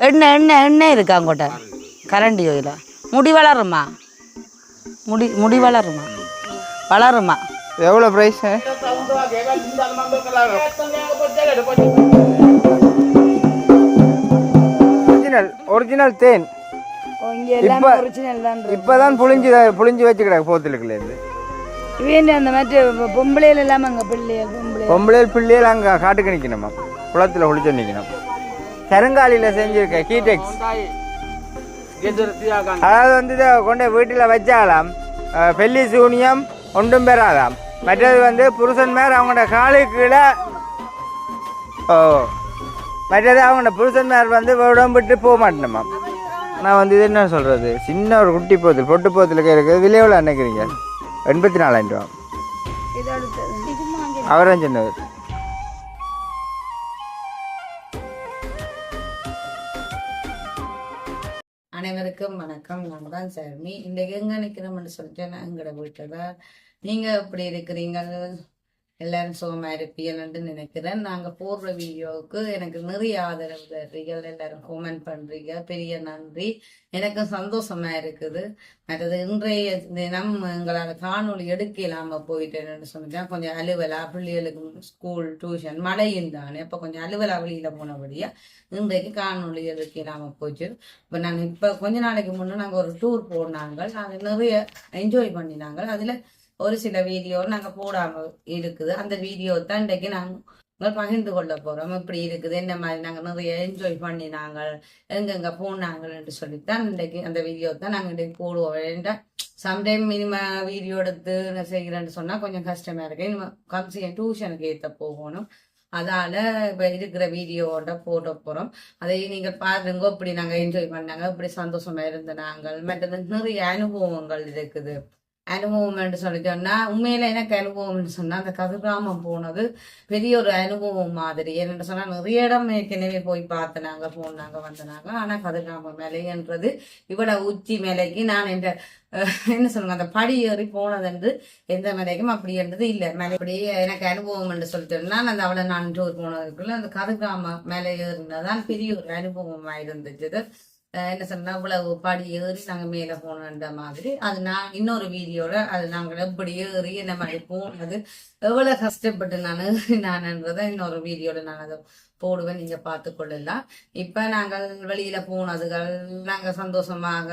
எண்ணெய் எண்ணெய் எண்ணெய் இருக்கு அங்கோட்ட கரண்டி ஓயில முடி வளருமா? முடி முடி வளருமா? வளருமா? எவ்வளோ ப்ரைஸு ஒரிஜினல் ஒரிஜினல் தேன். இப்போ இப்போதான் புளிஞ்சு புளிஞ்சு வச்சு கிடக்கு போத்துலுக்குலேருந்து இவன் அந்த மாதிரி பொம்பளையில இல்லாம அங்க பிள்ளைகள் பொம்பளை பொம்பளையில் பிள்ளைகள் அங்கே காட்டுக்கு நிற்கணுமா குளத்தில் குளிச்சு நிற்கணும் கருங்காலியில் செஞ்சுருக்க கீடெக்ஸ் அதாவது வந்து இதை கொண்டு வீட்டில் வச்சாலாம். பெல்லி சூனியம் ஒன்றும் பெறாதாம். மற்றது வந்து புருஷன் மேர் அவங்களோட காலுக்கு கீழே ஓ மற்றது அவங்களோட புருஷன் மேர் வந்து உடம்புட்டு போக மாட்டேனுமா நான் வந்து இது என்ன சொல்கிறது சின்ன ஒரு குட்டி போத்தில் பொட்டு போத்தில் இருக்குது. விலை எவ்வளோ நினைக்கிறீங்க? எண்பத்தி நாலாயிரம் ரூபா. அவரும் சின்னவர். அனைவருக்கும் வணக்கம். நான் தான் சர்மி இன்றைக்கு எங்கே நிற்கிறோம்னு சொல்லிட்டு நான் எங்களோட வீட்டில் தான். நீங்கள் எப்படி இருக்கிறீங்க எல்லாரும் சுகமாக இருப்பீங்கன்னு நினைக்கிறேன். நாங்கள் போடுற வீடியோவுக்கு எனக்கு நிறைய ஆதரவு தர்றீங்க எல்லாரும் கமெண்ட் பண்ணுறீங்க பெரிய நன்றி. எனக்கும் சந்தோஷமா இருக்குது. மற்றது இன்றைய தினம் எங்களால் காணொளி எடுக்க இல்லாமல் போயிட்டேன்னு சொன்னா கொஞ்சம் அலுவலா பிள்ளைகளுக்கு ஸ்கூல் டியூஷன் மழையும் தானே. அப்போ கொஞ்சம் அலுவலா வெளியில் போனபடியா இன்றைக்கு காணொளி எடுக்க இல்லாமல் போச்சு. இப்போ நான் இப்போ கொஞ்ச நாளைக்கு முன்னே நாங்கள் ஒரு டூர் போனாங்க. அது நிறைய என்ஜாய் பண்ணினாங்க. அதில் ஒரு சில வீடியோ நாங்கள் போடாமல் இருக்குது. அந்த வீடியோ தான் இன்றைக்கு நாங்கள் பகிர்ந்து கொள்ள போகிறோம் இப்படி இருக்குது. என்ன மாதிரி நாங்கள் நிறைய என்ஜாய் பண்ணினாங்க. எங்கெங்கே போனாங்கன்னு சொல்லித்தான் இன்றைக்கு அந்த வீடியோ தான் நாங்கள் இன்றைக்கு போடுவோம். ஏன்டா சம்டைம் மினிம வீடியோ எடுத்து நான் செய்கிறேன்னு சொன்னால் கொஞ்சம் கஷ்டமாக இருக்கு. இனிமே கம்சி டியூஷனுக்கு ஏற்ற போகணும். அதால இப்போ இருக்கிற வீடியோவோட போட போகிறோம் அதை நீங்கள் பாருங்க. இப்படி நாங்கள் என்ஜாய் பண்ணாங்க. இப்படி சந்தோஷமா இருந்த நாங்கள். மற்றது நிறைய அனுபவங்கள் இருக்குது. அனுபவம்னு சொல்லி சொன்னா உண்மையில எனக்கு அனுபவம்னு சொன்னா அந்த கதிர்கிராமம் போனது பெரிய ஒரு அனுபவம் மாதிரி. என்னென்னு சொன்னா நிறைய இடம் ஏற்கனவே போய் பார்த்தனாங்க போனாங்க வந்தனாங்க ஆனா கதிர்கிராமம் மலைன்றது இவ்வளவு உச்சி மலைக்கு நான் என்ற என்ன சொல்லுங்க அந்த படி ஏறி போனதென்று எந்த மலைக்கும் அப்படி இருந்தது இல்லை. மலை அப்படி எனக்கு அனுபவம் என்று சொல்லிட்டோம்னா அந்த அவ்வளோ நான் டூர் போனதுக்குள்ள அந்த கதிர்கிராம மலை ஏறினதான் பெரிய ஒரு அனுபவமாக இருந்துச்சு என்ன சொன்னா இவ்வளவு படி ஏறி நாங்கள் மேலே போனன்ற மாதிரி. அது நான் இன்னொரு வீடியோல அது நாங்கள் எப்படி ஏறி என்ன மாதிரி போனது எவ்வளோ கஷ்டப்பட்டு நான் நான்ன்றதை இன்னொரு வீடியோல நான் அதை போடுவேன். நீங்க பார்த்து கொள்ளலாம். இப்ப நாங்கள் வெளியில போனதுகள் நாங்க சந்தோஷமாக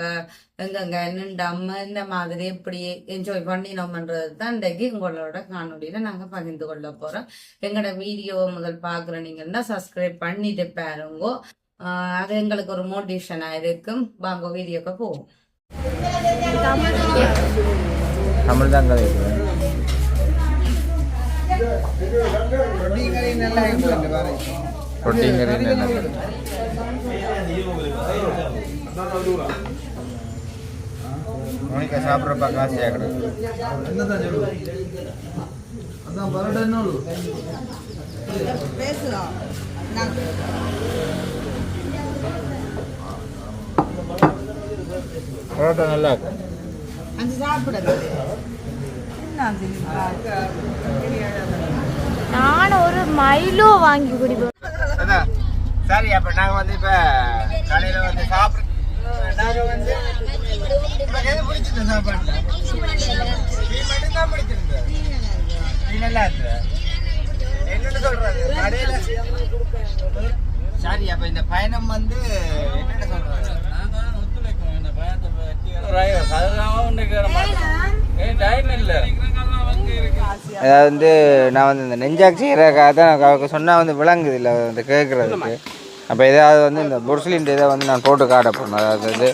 எங்கெங்க நின்றாம இந்த மாதிரி எப்படி என்ஜாய் பண்ணினோம்ன்றது தான் இன்றைக்கு உங்களோட காணொலியில நாங்க பகிர்ந்து கொள்ள போறோம். எங்களோட வீடியோவை முதல் பாக்குற நீங்கன்னா சப்ஸ்கிரைப் பண்ணிட்டு பாருங்க. அது எங்களுக்கு ஒரு மோட்டிவேஷனா இருக்கும் வாங்க வீடியோக்கு போவோம் தமிழ் தான் கதை ரொட்டிங் கறி நல்லா மோனிகா சாப்பிட்றப்ப காசு கேட்குறது பரோட்டா நல்லா இருக்கு நான் ஒரு மைலோ வாங்கி குடிப்பேன். அதான் சரி அப்போ நாங்கள் வந்து இப்போ காலையில் வந்து சாப்பிட்ற நாங்கள் வந்து எது சாப்பாடு? நீ மட்டும்தான் பிடிச்சிருந்த நீ நல்லா இருந்த. என்னன்னு சொல்றது? கடையில் சரி அப்போ இந்த பயணம் வந்து என்னென்ன சொல்றது? அதாவது வந்து நான் வந்து இந்த நெஞ்சாக்கு செய்கிறக்காக தான் அவருக்கு சொன்னால் வந்து விளங்குது இல்லை வந்து கேட்குறதுக்கு அப்போ ஏதாவது வந்து இந்த புருஸ்லின் இதை வந்து நான் போட்டு காட்ட போகணும் அதாவது வந்து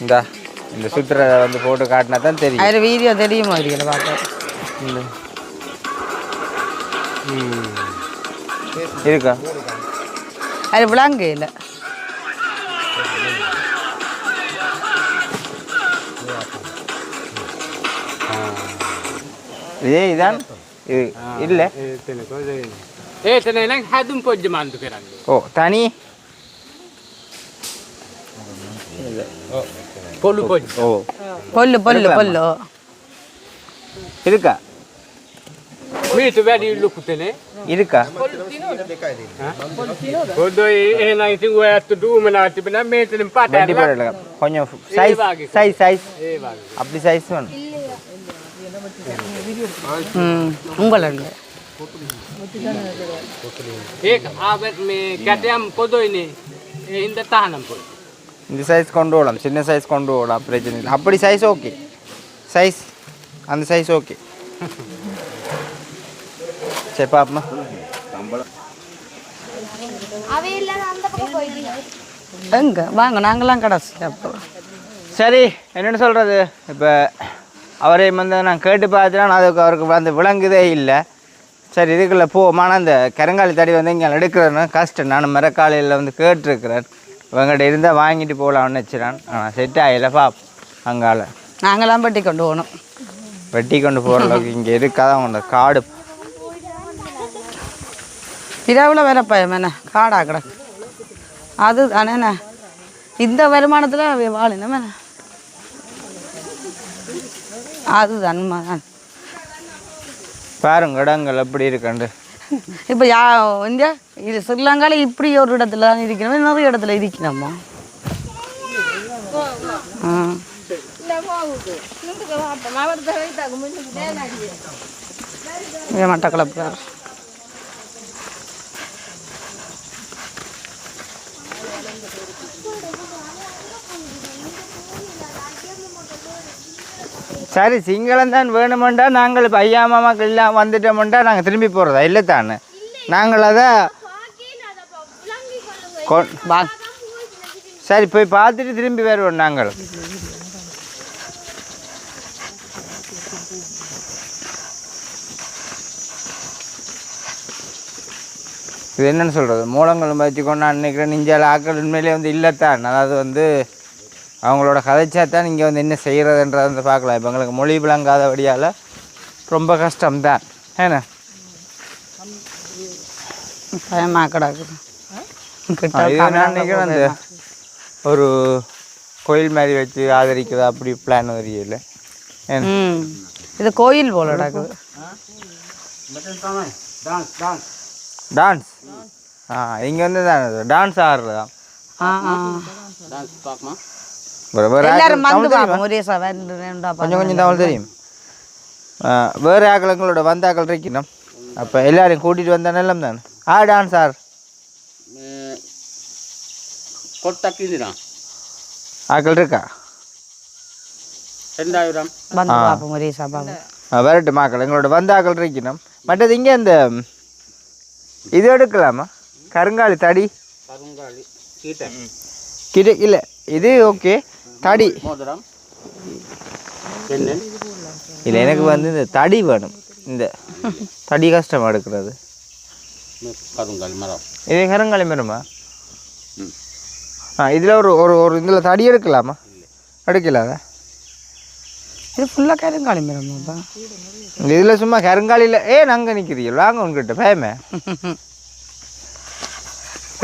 இந்த இந்த சுற்றுறதை வந்து போட்டு காட்டினா தான் தெரியும். அதில் வீடியோ தெரியுமா வீடியோவில் பார்க்க? இருக்கா? அது விளாங்க இல்லை. விஜய் ಇಲ್ಲ. ಏ ತನ ನಂಗೆ ಹದ್ದು ಪೊಜ್ಜೆ ಮಾಡ್ತು ಓ ತಾನಿ? பொல்லு போச்சு ஓ பொல்லு பொல்லு பொல்லு இருக்கா மீட்டு வேடி இள்ளு குத்தனே இருக்கா கொண்டோய் ஏனா இது வேத்து டூம் நாட்டி பினா மேட்டிலும் பாட்டா வேடி பரல கொஞ்சம் உங்கள் அங்கே இந்த சைஸ் கொண்டு போகலாம் சின்ன சைஸ் கொண்டு போகலாம் பிரச்சனை இல்லை. அப்படி சைஸ் ஓகே சைஸ் அந்த சைஸ் ஓகே சரி பாப்பா எங்க? வாங்க நாங்களாம் கடைசி அப்போ சரி என்னென்னு சொல்றது? இப்போ அவரை வந்து நான் கேட்டு பார்த்துட்டேன் அதுக்கு அவருக்கு வந்து விளங்குதே இல்லை. சரி இதுக்குள்ளே போ ஆனால் அந்த கருங்காலி தடி வந்து இங்கே எடுக்கிறதுனா கஷ்டம். நான் மரக்காலையில் வந்து கேட்டிருக்கிறேன். இவங்ககிட்ட இருந்தால் வாங்கிட்டு போகலாம்னு வச்சுறான் ஆனால் செட் ஆகலை பாப் அங்கால. நாங்களாம் பட்டி கொண்டு போகணும். வெட்டி கொண்டு போகிற அளவுக்கு இங்கே இருக்காதான் அவங்க காடு. இரவில் வேலை பயம் என்ன காடா கிடக்கு. அது அண்ணே இந்த வருமானத்தில் வாழினம் என்ன? அது தான் பாருங்க இடங்கள் எப்படி இருக்குண்டு இப்போ யா இந்தியா இது ஸ்ரீலங்காவில் இப்படி ஒரு இடத்துல தான் இருக்கணும் நிறைய இடத்துல இருக்கணுமா ஆ மட்டக்களப்பு சரி சிங்களம் தான் வேணுமெண்டா நாங்கள் இப்போ ஐயா மாமாக்கள் எல்லாம் வந்துட்டோம்டா நாங்கள் திரும்பி போகிறதா இல்லை தானே? நாங்கள் அதை சரி போய் பார்த்துட்டு திரும்பி வருவோம் நாங்கள். இது என்னன்னு சொல்கிறது மூலங்களும் வச்சுக்கொண்டு அன்னைக்கு நெஞ்சால் ஆக்கள் உண்மையிலே வந்து இல்லைத்தான். அதாவது வந்து அவங்களோட கதைச்சா தான் இங்கே வந்து என்ன செய்கிறதுன்றதை வந்து பார்க்கலாம். இப்போ எங்களுக்கு மொழி விளங்காதபடியால் ரொம்ப கஷ்டம்தான். ஏன்னா? பயமாக கிடக்குது நினைக்கிறேன் அந்த ஒரு கோயில் மாதிரி வச்சு ஆதரிக்குதா? அப்படி பிளான் ம். இது கோயில் போல கிடக்குது டான்ஸ் ஆ இங்கே வந்து தான் டான்ஸ் ஆடுறதா ஆ ஆ எல்லாரும் மந்து பார்ப்போம் ஒரே சார் கொஞ்சம் கொஞ்சம் தமிழ் தெரியும் வேறு ஆக்கள் எங்களோட வந்த ஆக்கள் இருக்கணும் அப்போ எல்லாரையும் கூட்டிகிட்டு வந்தா நல்லம் தானே ஆ டான் சார் ஆக்கள் இருக்கா ரெண்டாயிரம் வந்து எங்களோட வந்த ஆக்கள் இருக்கணும் மற்றது இங்கே அந்த இது எடுக்கலாமா கருங்காலி தடி கருங்காலி கீட்டை இல்லை இது ஓகே தடி. இல்லை எனக்கு வந்து இந்த தடி வேணும். இந்த தடி கஷ்டமாக எடுக்கிறது. இது கருங்காலி மரமா? ஆ இதில் ஒரு ஒரு ஒரு இதில் தடி எடுக்கலாமா? எடுக்கலாத இது ஃபுல்லாக கருங்காலி மரமாப்பா. இதில் சும்மா கருங்காலியில் ஏ நாங்கள் நிற்கிறீங்களா வாங்க உங்ககிட்ட பேமே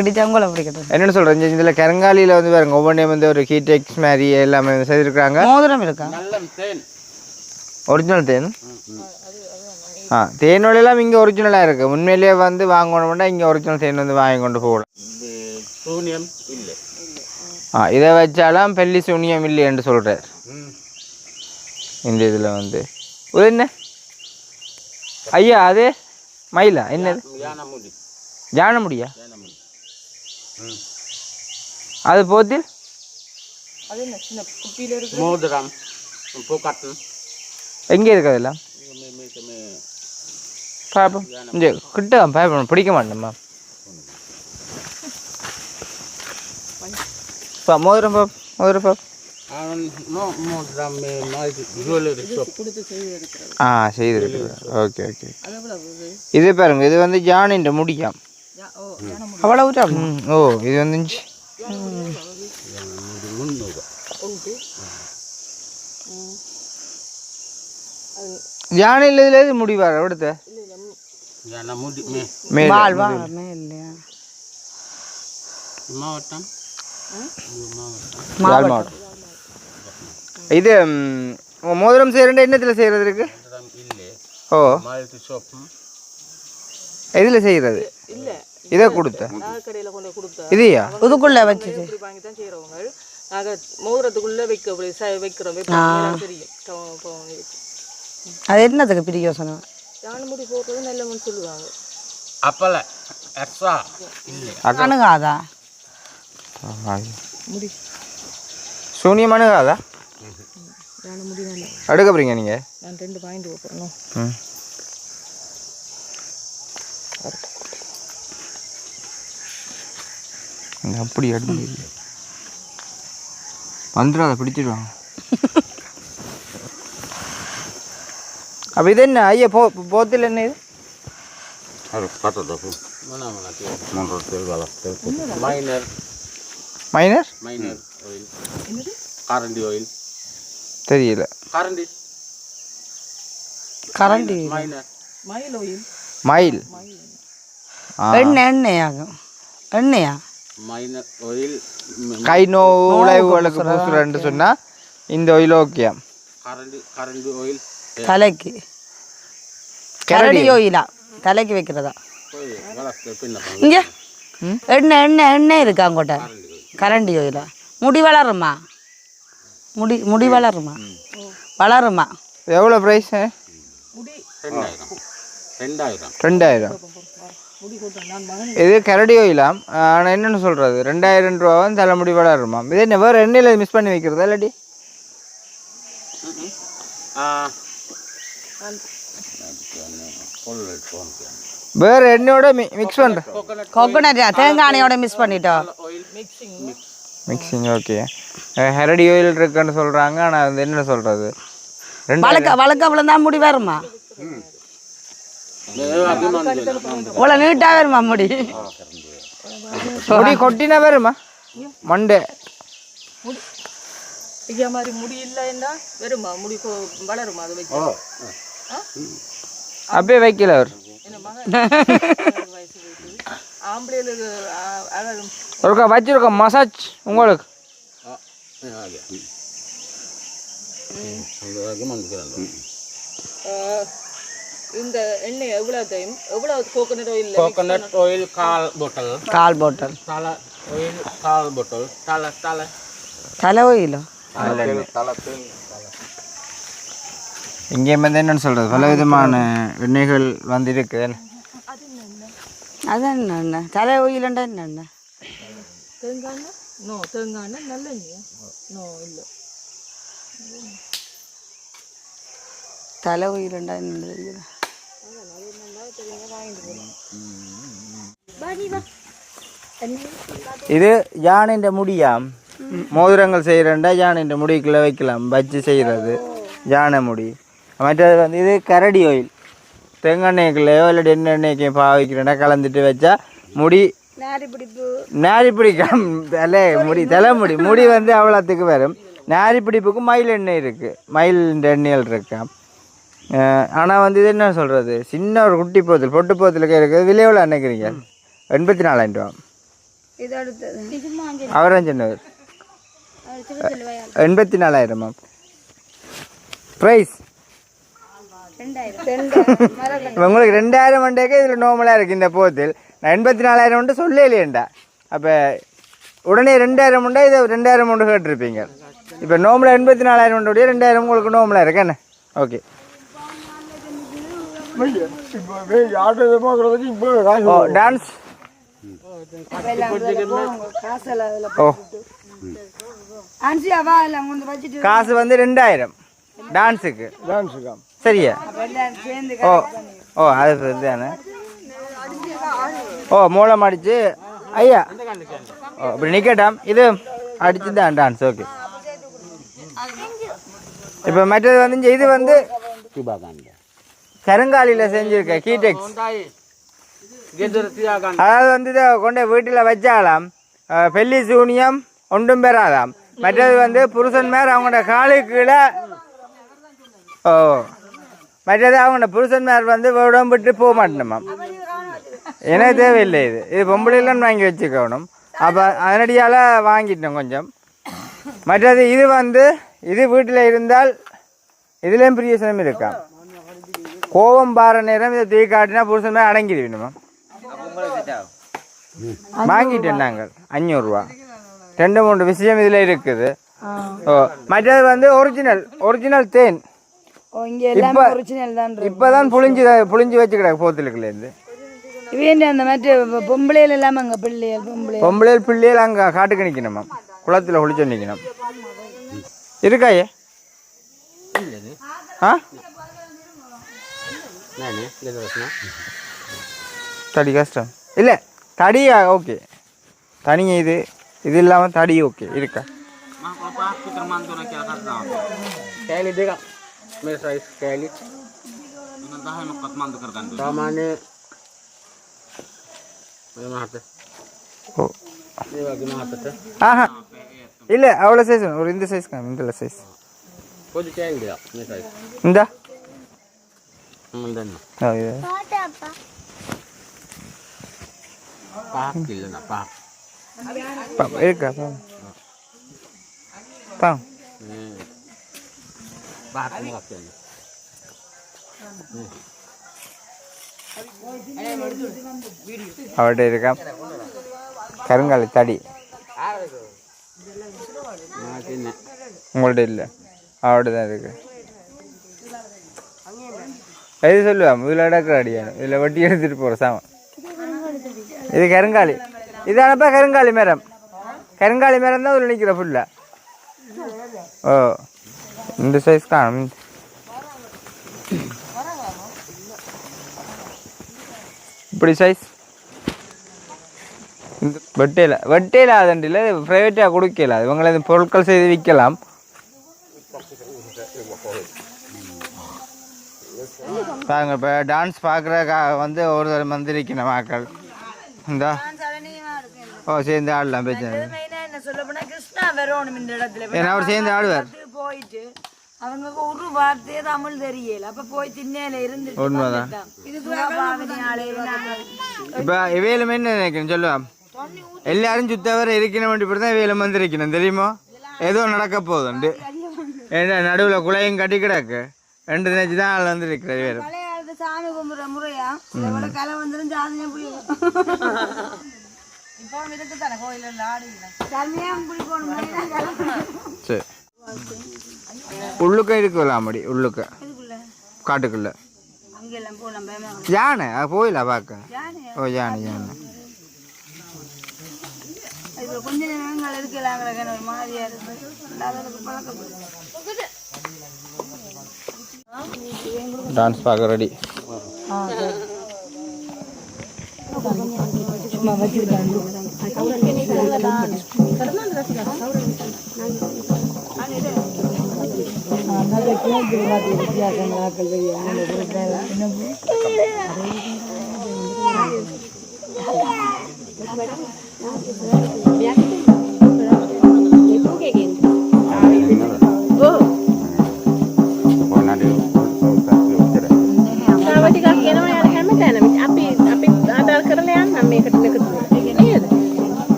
பிடிச்சவங்கள பிடிக்கட்டும் என்னென்னு சொல்கிறேன் இதில் கரங்காலியில் வந்து பாருங்க ஒவ்வொன்றையும் வந்து ஒரு ஹீடெக்ஸ் மாதிரி எல்லாமே செய்திருக்கிறாங்க. மோதிரம் இருக்கா? ஒரிஜினல் தேன். ஆ தேனோட எல்லாம் இங்கே ஒரிஜினலாக இருக்குது உண்மையிலேயே வந்து வாங்கணும்னா இங்கே ஒரிஜினல் தேன் வந்து வாங்கி கொண்டு போகலாம். ஆ இதை வச்சாலும் பெல்லி சூனியம் இல்லை என்று சொல்கிறார் இந்த இதில் வந்து. இது என்ன? ஐயா அது மயிலா? என்னது? ஜானமுடியா அது போத்தில் அது என்ன சின்ன குப்பியில் இருக்கு? மோதிரம் பூக்காட்டம் எங்கே இருக்குது அதெல்லாம்? பார்ப்போம் இங்கே கிட்ட பார்ப்போம் பிடிக்க மாட்டேம்மா பா மோதிரம் பாப் மோதிரம் பாப் ஆ செய்திருக்கு இது பாருங்க இது வந்து ஜானின்ற முடியாம் அவ்வளோ ஓ இது வந்து வந்துச்சு யானையில் இதில் முடிவார் அவிடுத்த மாவட்டம் இது மோதிரம் செய்கிறேன் என்னத்தில் செய்யறது இருக்கு ஓ இதில் செய்யறது இதை கொடுத்த? இதையா? புதுக்குள்ள வச்சுட்டு இப்படி வாங்கி தான் செய்யறவங்க நாங்க மோதிரத்துக்குள்ள வைக்க வைக்கிறோம். அது என்னதுக்கு பிரியோசனம் யானை முடி போடுறது நல்லவன்னு சொல்லுவாங்க. அப்பல எக்ஸ்ட்ரா அணுகாதா? சூனியம் அணுகாதா? முடி நல்ல அடுக்க போறீங்க நீங்கள் நான் ரெண்டு பாயிண்ட் போட்டுறணும் ம். அங்கே அப்படி அடி வந்துடும் அதை பிடிச்சிடுவாங்க. அப்போ இது என்ன? ஐயா போ போத்தில் என்ன இது? மைனர் மைனர் மைனர் ஆயில் ஆயில் தெரியல. கரண்டி கரண்டி மைனர் மயில் ஆயில் மயில் எண்ணெய் எண்ணெய் ஆகும். எண்ணெயா? கைனோ உழைவுகளுக்கு பூசுறேன்னு சொன்னால் இந்த ஒயில் தலைக்கு. கரடி. ஆயிலா தலைக்கு வைக்கிறதா? இங்க? எண்ணெய் எண்ணெய் எண்ணெய் இருக்கா அங்கோட்ட கரண்டி ஆயிலா முடி வளருமா? முடி முடி வளருமா? வளருமா? எவ்வளோ ப்ரைஸு ரெண்டாயிரம். ரெண்டாயிரம். இது கரடி ஓயிலாம் ஆனால் என்னென்னு சொல்கிறது ரெண்டாயிரம் ரூபாவும் தலைமுடி வளருமாம். இது என்ன வேறு எண்ணெயில் மிஸ் பண்ணி வைக்கிறதா இல்லாட்டி? வேறு எண்ணெயோட மி மிக்ஸ் பண்ணுறேன் கோகோனட் தேங்காய் எண்ணெயோட மிஸ் பண்ணிட்டோம். மிக்சிங் ஓகே ஹெரடி ஆயில் இருக்குன்னு சொல்கிறாங்க ஆனால் அது என்ன சொல்கிறது ரெண்டு வளர்க்க வளர்க்க அவ்வளோ தான் முடி வருமா இவ்வளோ நீட்டாக வருமா முடி? முடி கொட்டினா வருமா? மண்டே. ஐயா மாதிரி முடி இல்லைன்னா வருமா? முடி கொ- வளருமா அது வைக்க? அப்படியே வைக்கல அவர். ஒருக்கா வச்சிருக்கோம் மசாஜ் உங்களுக்கு? இந்த எண்ணெய் எவ்வளோ தெரியும் எவ்வளோ கோகோனட் ஆயில் கோகோனட் ஆயில் கால் பாட்டில் கால் பாட்டில் தலை ஆயில் கால் பாட்டில் தலை தலை. தலை ஆயிலோ இங்கே வந்து என்னன்னு சொல்கிறது பல விதமான எண்ணெய்கள் வந்திருக்கு. அதான் என்ன தலை ஓயிலண்டா என்ன தேங்காய் நோ தேங்காய் நல்லெண்ணெய் நோ இல்லை. തല ഉയരണ്ടായിരുന്നു இது யானைன்ற முடியாம். மோதிரங்கள் செய்கிறண்டா யானைன்ற முடிக்குள்ளே வைக்கலாம். வச்சு செய்கிறது யானை முடி. மற்றது வந்து இது கரடி ஆயில் தெங்கெண்ணெய்க்குள்ளேயோ என்ன எண்ணெய்க்கையும் பாவிக்கிறேன்டா கலந்துட்டு வச்சா முடி நாரி பிடிக்கும் தலை முடி தலைமுடி முடி. வந்து அவ்வளோத்துக்கு வரும். நாரி பிடிப்புக்கு மயில் எண்ணெய் இருக்குது மயில் எண்ணெய்கள் இருக்கா? ஆனால் வந்து இது என்ன சொல்கிறது சின்ன ஒரு குட்டி போத்தில் பொட்டு போத்தில் இருக்குது. விலை எவ்வளோ நினைக்கிறீங்க? எண்பத்தி நாலாயிரம் ரூபா. அவரும் சொன்னவர். எண்பத்தி நாலாயிரமா ப்ரைஸ் உங்களுக்கு ரெண்டாயிரம் மண்டேக்கு இதில் நார்மலாக இருக்குது இந்த போத்தில். நான் எண்பத்தி நாலாயிரம் உண்டு சொல்லலையேண்டா. அப்போ உடனே ரெண்டாயிரம் உண்டா இதை ரெண்டாயிரம் உண்டு கேட்டிருப்பீங்க. இப்போ நோம்பலாக எண்பத்தி நாலாயிரம் உண்டுடைய ரெண்டாயிரம் உங்களுக்கு நோம்பலாக இருக்கு. என்ன? ஓகே ஓ டான்ஸ் காசு வந்து ரெண்டாயிரம். டான்ஸுக்கு டான்ஸுக்கு சரியா? ஓ ஓ அது தானே ஓ மூலம் அடிச்சு ஐயா. ஓ இப்படி நிற்கட்டாம் இது அடிச்சு தான் டான்ஸ் ஓகே இப்போ மற்றது வந்து இது வந்து கருங்காலியில் செஞ்சுருக்க கீடெக்ஸ் அதாவது வந்து இதை கொண்டு வீட்டில் வச்சாலாம். பெல்லி சூனியம் ஒன்றும் பெறாதாம். மற்றது வந்து புருஷன் மேர் அவங்களோட காலுக்கு கீழே ஓ மற்றது அவங்களோட புருஷன் மேர் வந்து உடம்பு விட்டு போக மாட்டேனுமாம். எனக்கு தேவையில்லை இது. இது பொம்பளைலாம் வாங்கி வச்சுக்கணும். அப்போ அதனடியால் வாங்கிட்டோம் கொஞ்சம். மற்றது இது வந்து இது வீட்டில் இருந்தால் இதுலேயும் பிரியசனம் இருக்கா? கோவம் பாற நேரம் இதை தீ காட்டினா புருஷன் மேலே அடங்கிடுவேணுமா வாங்கிட்டேன் நாங்கள் அஞ்சூறுரூவா ரெண்டு மூணு விஷயம் இதில் இருக்குது ஓ மற்றது வந்து ஒரிஜினல் ஒரிஜினல் தேன் ஓ இங்க எல்லாமே இப்ப- ஒரிஜினல் தான் இருக்கு. இப்போதான் புளிஞ்சு புளிஞ்சு வச்சு கிடக்கு போத்துலுக்குலேருந்து இவன் அந்த மற்ற பொம்பளையில எல்லாம் அங்க பிள்ளைகள் பொம்பளை பொம்பளையில் பிள்ளைகள் அங்கே காட்டுக்கு நிற்கணுமா குளத்தில் குளிச்சு நிற்கணும் இருக்காயே ஆ தடி கஷ்டம் இல்லை தடியா ஓகே தனி இது இது இல்லாமல் தடி ஓகே இருக்கா Mah, apa aku termantu nak kira kata. Kali dia kak. Mer size kali. Dengan tahan nak kat mantu kerkan tu. Sama ni. Mana hati? ஓ Ni bagi mana hati? ஆஹா இல்லை அவ்வளோ சைஸ் ஒரு இந்த சைஸ் காமி இந்த size Kau di ceng dia. Ni size. இந்தா Mendan. ஓ இது Pak kilo nak pak. பா இருக்கா பா பா Hmm. Pak ni kak ni. அவர்கிட்ட இருக்கா கருங்காலி தடி Nah sini. உங்கள்ட்ட இல்லை அவர்கிட்ட தான் இருக்கு எது சொல்லுவா இதில் அடக்கிற அடியானு. இதில் வட்டி எடுத்துகிட்டு போகிற சாமான். இது கருங்காலி. இது அனுப்பா கருங்காலி மரம். கருங்காலி மரம் தான் இதில் நிற்கிற ஃபுல்லாக ஓ இந்த சைஸ் காணும். இப்படி சைஸ் இந்த வெட்டையில் வெட்டையில் அதண்டில் ப்ரைவேட்டாக கொடுக்கல. இவங்களை இந்த பொருட்கள் செய்து விற்கலாம். பாருங்க இப்போ டான்ஸ் பார்க்குற வந்து ஒரு தடவை வந்திருக்கணும் மக்கள். இந்த. ஓ சேர்ந்து ஆடலாம் ஏன்னா அவர் சேர்ந்து ஆடுவார். போயிட்டு அவங்க ஒரு வார்த்தையே தமிழ் தெரியல. அப்ப போய் திண்ணையில இருந்து உண்மைதான். இதுக்கு பாவனி ஆலையில நாங்கள் இப்போ இவையிலும் என்ன நினைக்கணும் சொல்லுவா? எல்லாரும் சுத்தவரை இருக்கணும் இப்படி தான் இவையிலும் வந்து இருக்கணும் தெரியுமா? ஏதோ நடக்க போகுதுண்டு ஏன்னா நடுவில் குலையும் கட்டி கிடக்கு. ரெண்டு நினைச்சு தான் ஆள் வந்து இருக்கிற இவையிலும் மலையாளத்து சாமி கும்பிடுற முறையா? கலை வந்துடும் ஜாதியா புரியும். இப்போ இதுக்கு தானே கோயிலில் ஆடுகிறேன் சரி. உள்ளுக்க இருக்குல்ல அம்மடி உள்ளுக்க. காட்டுக்குள்ள. அங்கெல்லாம் போகலாம் பயமா யானை அது போயில பார்க்க. யானையா? ஓ யானை யானை. இதுல கொஞ்ச நேரங்கள் இருக்கலாம் கிடக்கு ஒரு மாதிரியா இருக்கு. அதுக்கு பழக்கப்படும் டான்ஸ் பார்க்க ready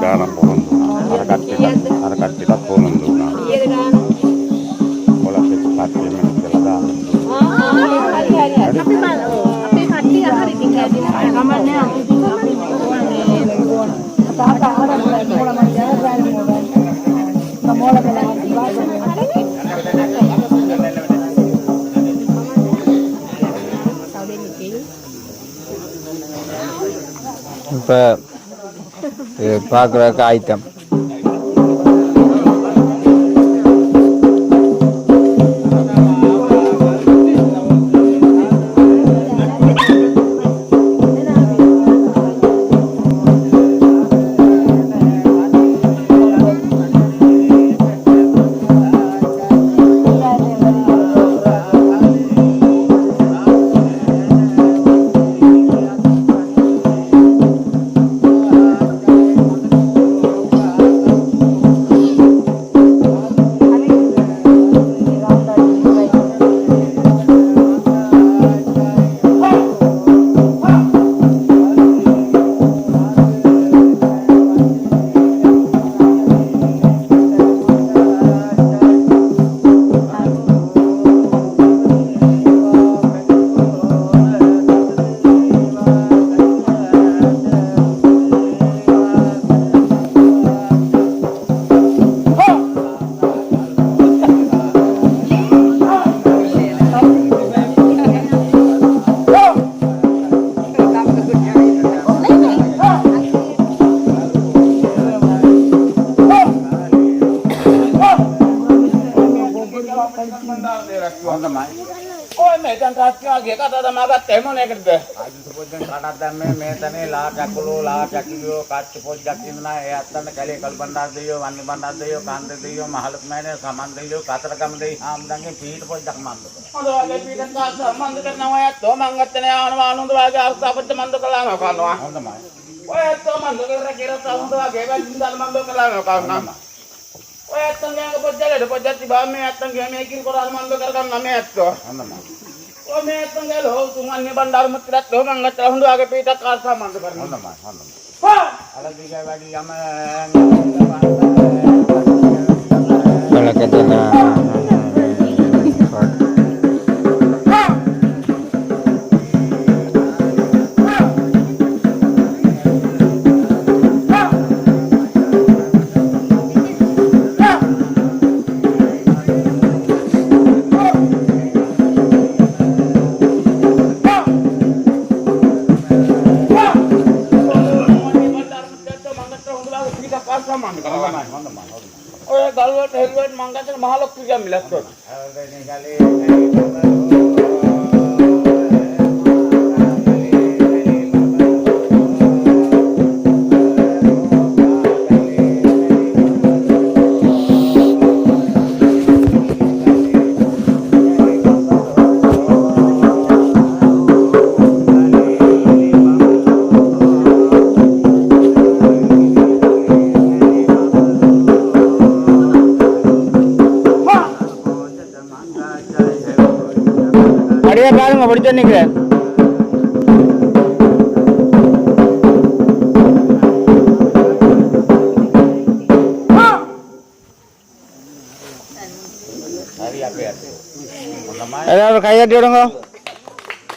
negara pohon. Harkat kita harkat kita pohon luna pola sepat di mana kita tapi Pak, பார்க்குறதுக்கு பார்க்குறக்கு ஆயத்தம் එමන එකටද අද සුපොද්දෙන් කඩක් දැම්මේ මේතනේ ලා කැකුලෝ ලා කැකියෝ කච්ච පොඩ්ඩක් ඉන්නා ඒ අත්තන්න කැලේ කල්බණ්ඩාර දෙයෝ වන්නේ බණ්ඩාර දෙයෝ කාන්ද දෙයෝ මහලත් මෑනේ සමන් දෙයෝ කතරගම දෙයි හාමුදුරන්ගේ පීඩ පොඩ්ඩක් මන්ද හොඳවාගේ පීඩෙන් දාස සම්බන්ධ කරනවා. යත්තෝ මං අත්තනේ ආනවා ආනන්ද වාගේ අවස්ථාපත්ත මන්ද කළා නකනවා හොඳමයි. ඔය අත්තෝ මන්ද කරලා කියලා සමුදවාගේ වැදින්දල් මන්ද කළා නකනවා ඔය අත්තන්ගේ පොඩ්ඩලේ පොඩ්ඩක් තිබා මේ අත්තන්ගේ මේ කිල් කරා මන්ද කරගන්න මේ අත්තෝ හොඳමයි. kalau kita nak মাঙ্গাতের মহালক্ষ্মীকে মিলাদ করবে உங்கள் கையாட்டி விடுங்க.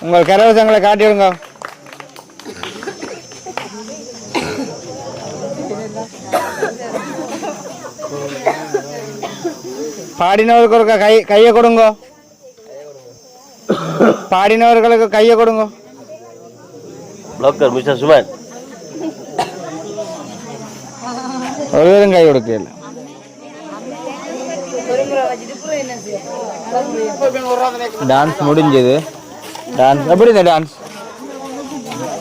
உங்கள் கரவசங்களை காட்டி விடுங்க. பாடினவருக்கு ஒரு கை கையை கொடுங்க. பாடினவர்களுக்கு கையை கொடுங்க. ப்ளாக்கர் மிஸ்டர் சுமன் ஒரு கை கொடுக்கல. டான்ஸ் முடிஞ்சது. டான்ஸ் எப்படி இந்த டான்ஸ்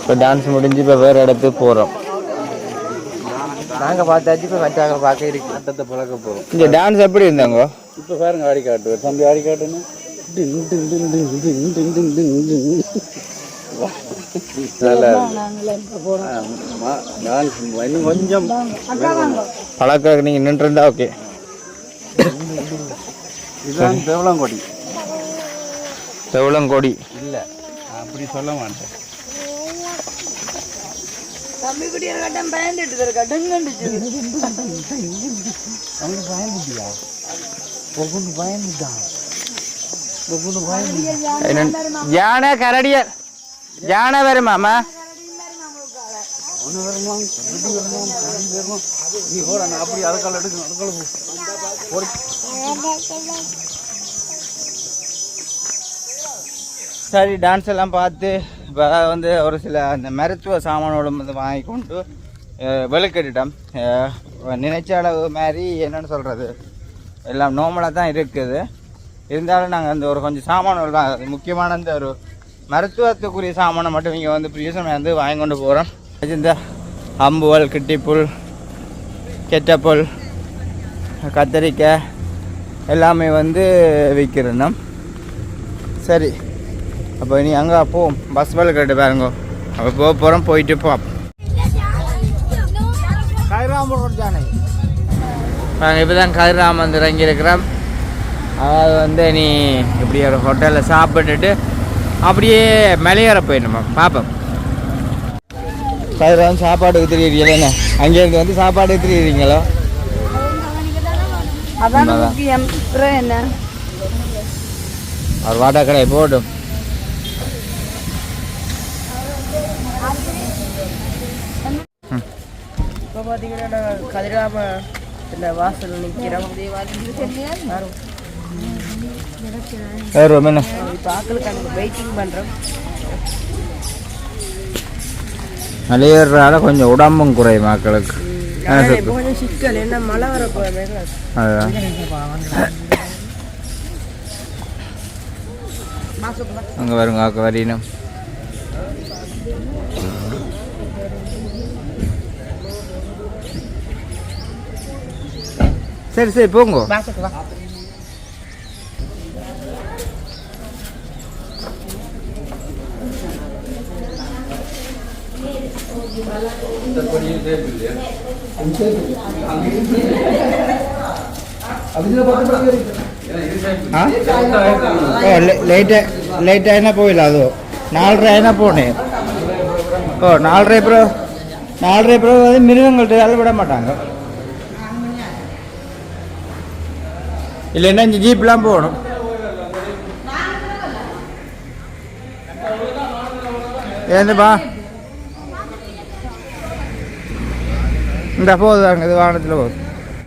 இப்போ டான்ஸ் முடிஞ்சு இப்போ வேறு இடத்துக்கு போகிறோம் நாங்கள் பார்த்தாச்சு இப்போ மச்சாங்க பார்க்க இருக்கு. அட்டத்தை பழக்க போகிறோம் இந்த டான்ஸ் எப்படி இருந்தாங்க? இப்போ பாருங்க ஆடி காட்டுவார் தம்பி ஆடி காட்டுன்னு. கொஞ்சம். பழக்க நீங்கள் நின்றுருந்தா ஓகே இதுதான் தேவலாங்கொடி. செவளங்கொடி இல்லை அப்படி சொல்ல மாட்டேன். தம்பி குட்டியார் கட்டம் பயந்துட்டு? இருக்கா டங்குண்டுச்சு யானை கரடியர் யானை வருமாமா அப்படி அதுக்கால எடுக்கணும் அதுக்கால சரி டான்ஸ் எல்லாம் பார்த்து இப்போ வந்து ஒரு சில அந்த மருத்துவ சாமானோட வந்து வாங்கி கொண்டு அஹ், நினைச்ச அளவு மாதிரி என்னன்னு சொல்கிறது எல்லாம் நோமலாக தான் இருக்குது. இருந்தாலும் நாங்கள் அந்த ஒரு கொஞ்சம் சாமான்கள் தான். அது முக்கியமான அந்த ஒரு மருத்துவத்துக்குரிய சாமானை மட்டும் இங்கே வந்து பிரியோசனம் வந்து வாங்கி கொண்டு போகிறோம் இந்த அம்புவல் கிட்டிப்புல் கெட்டப்புல் கத்தரிக்காய் எல்லாமே வந்து விற்கிறோம் சரி. அப்போ இனி அங்கே போவோம். பஸ் வேலை கேட்டு பாருங்க. அப்போ போக போகிறோம் போயிட்டு போம் கைராமர் தானே நாங்கள் இப்போ தான் கைராம் வந்து இறங்கியிருக்கிறோம். அதாவது வந்து நீ இப்படி ஒரு ஹோட்டலில் சாப்பிட்டுட்டு அப்படியே மலையேற போயிடணுமா? பார்ப்போம் கைராம் சாப்பாடுக்கு தெரியுறீங்களே அங்கேருந்து வந்து சாப்பாடுக்கு தெரியுறீங்களோ? அதான் முக்கியம் அப்புறம் என்ன? அவர் வாட்டா கடை போட்டும் இப்போ பார்த்தீங்கன்னா நாங்கள் கதிராம இந்த வாசல் நிற்கிறோம் இப்போ ஆக்களுக்கு வெயிட்டிங் பண்ணுறோம் மலையேறால கொஞ்சம் உடம்பும் குறையும் மக்களுக்கு இப்போ. கொஞ்சம் சிக்கல் என்ன மழை வர அதுதான் அங்கே வருங்க ஆக்க வரையணும் சரி சரி போங்க பாசுக்கு வா ஆ ஓ லேட்டு லேட் ஆயினா போயில அது நாலரை ஆயினா போனேன் ஓ நாலரை பிறகு நாலரை பிறகு வந்து மிருகங்கள்கிட்ட விட மாட்டாங்க இல்லைன்னா இந்த ஜீப்லாம் போகணும் ஏந்துப்பா இந்த போகுது அங்கே இது வாகனத்தில் போகுது.